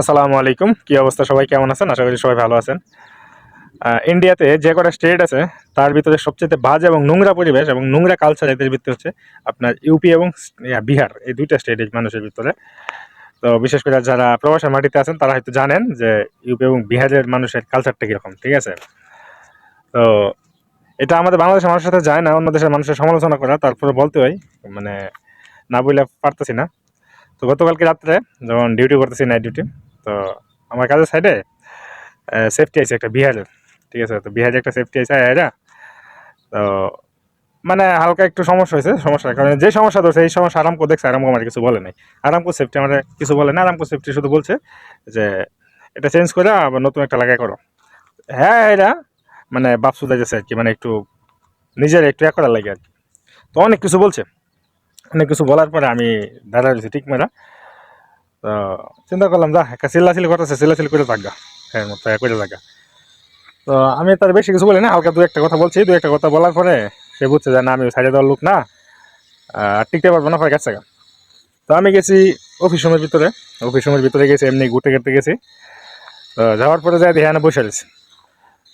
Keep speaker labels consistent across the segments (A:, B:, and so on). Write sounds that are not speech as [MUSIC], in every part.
A: আসসালামু আলাইকুম। কি অবস্থা? সবাই কেমন আছেন? আশা করি সবাই ভালো আছেন। ইন্ডিয়াতে যে কটা স্টেট আছে, তার ভিতরে সবচেয়ে বাজে এবং নোংরা পরিবেশ এবং নোংরা কালচার এদের ভিতরে হচ্ছে আপনার ইউপি এবং বিহার। এই দুইটা স্টেট মানুষের ভিতরে। তো বিশেষ করে যারা প্রবাসের মাটিতে আছেন, তারা হয়তো জানেন যে ইউপি এবং বিহারের মানুষের কালচারটা কীরকম, ঠিক আছে? তো এটা আমাদের বাংলাদেশের মানুষের সাথে যায় না, অন্য দেশের মানুষের সমালোচনা করা, তারপরে বলতে হয় মানে না বললে পারতেছি না। তো গতকালকে রাত্রে যখন ডিউটি করতেছি নাইট ডিউটি তো আমার কাজের সাইডে সেফটি আছে একটা বিহারের, ঠিক আছে? তো বিহারে একটা সেফটি আছে এরা তো মানে হালকা একটু সমস্যা হয়েছে সমস্যার কারণে যে সমস্যা ধরছে, এই সমস্যা আরামকো দেখছে আরামকো আমার কিছু বলে নাই। আরামকো সেফটি আমার কিছু বলে না আরামকো সেফটি শুধু বলছে যে, এটা চেঞ্জ করে আবার নতুন একটা লাগাই করো। হ্যাঁ এরা মানে বাপ সুদা গেছে আর কি মানে একটু নিজের একটু এক করার লাগে আর কি। তো অনেক কিছু বলছে। অনেক কিছু বলার পরে আমি দাঁড়া রয়েছি ঠিক মেরা তো চিন্তা করলাম, যা, একটা চিল্লাচিল্লি করতেছে চিল্লাচিল্লি করে থাকগা হ্যাঁ মতো করে থাকা তো আমি তার বেশি কিছু বলি না, হালকা দু একটা কথা বলছি। দু একটা কথা বলার পরে সে বুঝছে যে না, আমি সাইডে দেওয়ার লোক না আর টিকতে পারব না, পরে গেছে। তো আমি গেছি অফিস রুমের ভিতরে, অফিস রুমের ভিতরে গেছি, এমনি ঘুরতে ঘুরতে গেছি। তো যাওয়ার পরে যাই দেখে বসে রয়েছি।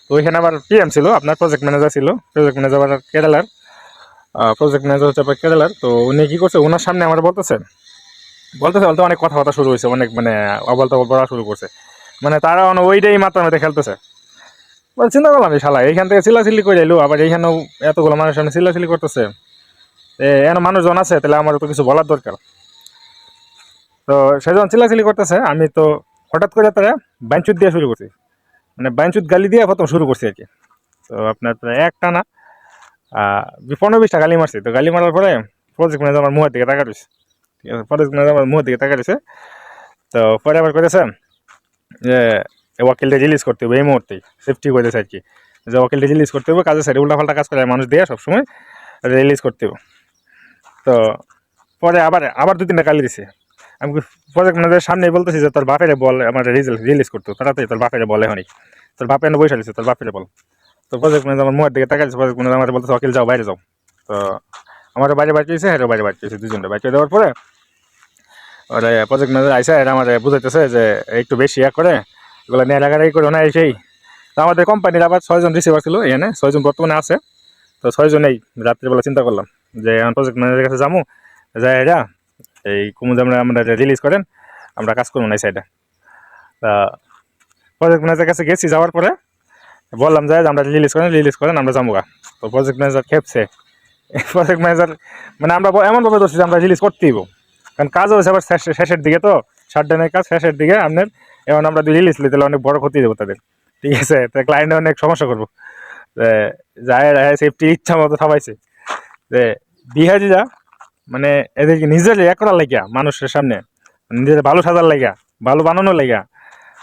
A: তো ওইখানে আবার পিএম ছিল, আপনার প্রজেক্ট ম্যানেজার ছিল। প্রজেক্ট ম্যানেজার আবার কেরালার প্রজেক্ট ম্যানেজার হচ্ছে আপনার কেরালার তো উনি কী করছে? ওনার সামনে আমার বলতেছে বলতেছে, বলতে অনেক কথাবার্তা শুরু হয়েছে, অনেক মানে অবল তবল পড়া শুরু করছে। মানে তারা ওইটাই মাত্রা মধ্যে খেলতেছে। বলে, চিন্তা করলাম এই শালা, এইখান থেকে চিল্লাচিল্লি করে এলো, আবার এইখানেও এতগুলো মানুষের সামনে চিল্লাচিল্লি করতেছে। এ, এন মানুষজন আছে, তাহলে আমার তো কিছু বলার দরকার। তো সেজন চিল্লাচিল্লি করতেছে, আমি তো হঠাৎ করে তারা বাঞ্চুত দিয়ে শুরু করছি। মানে বাঞ্চুত গালি দিয়ে প্রথম শুরু করছি আর কি। তো আপনার এক টানা পনেরো বিশটা গালি মারছি। তো গালি মারার পরে প্রজেক্ট ম্যানেজার আমার মুহের দিকে রয়েছে ঠিক আছে প্রজেক্ট ম্যানেজার আমার মুহের দিকে রয়েছে তো পরে আবার করেছে যে ওয়াকিলটা রিলিজ করতে হবে এই মুহূর্তেই সেফটি করেছে আর কি। যে ওয়াকিলটা রিলিজ করতে হবে, কাজের সাইডে উল্টাপাল্টা কাজ করে মানুষ দিয়ে সবসময় রিলিজ করতে হবে। তো পরে আবার আবার দু তিনটা গালি দিছে। আমি প্রজেক্ট ম্যানেজারের সামনেই বলতেছি যে, তোর বাপেরে বল, আমার রিজাল্ট রিলিজ করতো তাড়াতাড়ি তোর বাপেরে বলে হনি তোর বাপের বসে তোর বাপেরে বল। তো প্রজেক্ট ম্যানেজার আমার মুখের দিকে তাকাইছে প্রজেক্ট ম্যানেজার আমার বলতেছে ওকিল যাও, বাইরে যাও। তো আমার বাইরে বাইরে হয়েছে হ্যাঁ বাইরে বাইরে দুজনটা বাইরে দেওয়ার পরে ওরা প্রজেক্ট ম্যানেজার আইসা, এরা আমার বুঝাইতেছে যে একটু বেশি ইয়া করে, এগুলো নিয়ে লাগারাই করে না সেই তো আমাদের কোম্পানির আবার ছয়জন রিসিভার ছিল এখানে, ছয়জন বর্তমানে আছে। তো ছয়জন ছয়জনেই রাত্রিবেলা চিন্তা করলাম যে এখন প্রজেক্ট ম্যানেজারের কাছে যাব যাই এরা এই কুমুদ আমরা আমরা রিলিজ করেন, আমরা কাজ করব না এই সাইডে তা প্রজেক্ট ম্যানেজারের কাছে গেছি, যাওয়ার পরে বললাম যে, আমরা রিলিজ করেন রিলিজ করেন, আমরা যাব তো প্রজেক্ট ম্যানেজার খেপছে। [LAUGHS] প্রজেক্ট ম্যানেজার মানে আমরা এমনভাবে ধরছি যে, আমরা রিলিজ করতেই। কারণ কাজ হয়েছে আবার শেষ- শেষের দিকে তো শাটডাউনের কাজ শেষের দিকে, আপনার এমন আমরা যদি রিলিজ নিই তাহলে অনেক বড় ক্ষতি দেবো তাদের। ঠিক আছে? তো ক্লায়েন্টে অনেক সমস্যা করব। যায় সেফটি ইচ্ছা মতো থামাইছে। যে বিহারিরা মানে এদেরকে নিজের এক করার লাগিয়া, মানুষের সামনে, নিজের ভালো সাজার লাগিয়া, ভালো বানানোর লাগিয়া,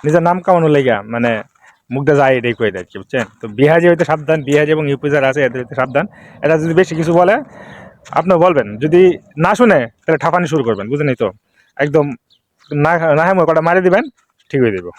A: নিজের নাম কামানোর লাগিয়া মানে মুখটা যায় এটাই কয়ে দেয় বুঝছেন? তো বিহারি হইতে সাবধান বিহারি এবং ইউপি আছে, এদের হইতে সাবধান। এরা যদি বেশি কিছু বলে আপনি বলবেন। যদি না শুনে, তাহলে ঠাফানি শুরু করবেন বুঝলেন তো? একদম না না হ্যাঁ কটা মারি দিবেন, ঠিক হয়ে দেবো